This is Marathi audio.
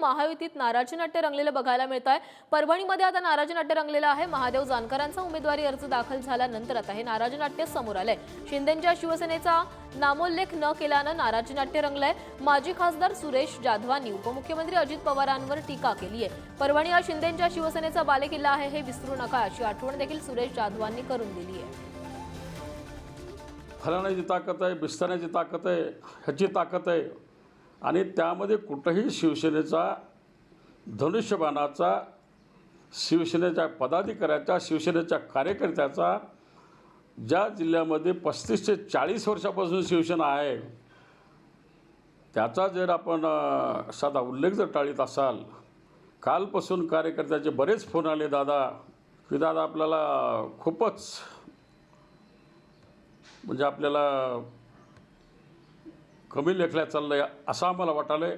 महायुतीत नाराजी नाट्य रंगलेलं बघायला मिळत आहे परभणीमध्ये आता नाराजी नाट्य रंगलेलं आहे. महादेव जानकरांचा उमेदवारी अर्ज दाखल झाल्यानंतर आता हे नाराजी नाट्य समोर आलंय. शिंदेच्या शिवसेनेचा नामोल्लेख न केल्यानं नाराजी नाट्य रंगलंय. माजी खासदार सुरेश जाधवांनी उपमुख्यमंत्री अजित पवारांवर टीका केली आहे परभणी हा शिंदेच्या शिवसेनेचा बालेकिल्ला आहे हे विसरू नका अशी आठवण देखील सुरेश जाधवांनी करून दिली आहे. फलाण्याची ताकद आहे बिस्ताण्याची ताकद आहे ह्याची ताकद आहे. आणि त्यामध्ये कुठंही शिवसेनेचा धनुष्यबाणाचा शिवसेनेच्या पदाधिकाऱ्याचा शिवसेनेच्या कार्यकर्त्याचा ज्या जिल्ह्यामध्ये पस्तीस ते चाळीस वर्षापासून शिवसेना आहे त्याचा जर आपण साधा उल्लेख जर टाळीत असाल कालपासून कार्यकर्त्याचे बरेच फोन आले दादा की दादा आपल्याला खूपच म्हणजे आपल्याला कमी लेखल्या चाललं असं आम्हाला वाटालं आहे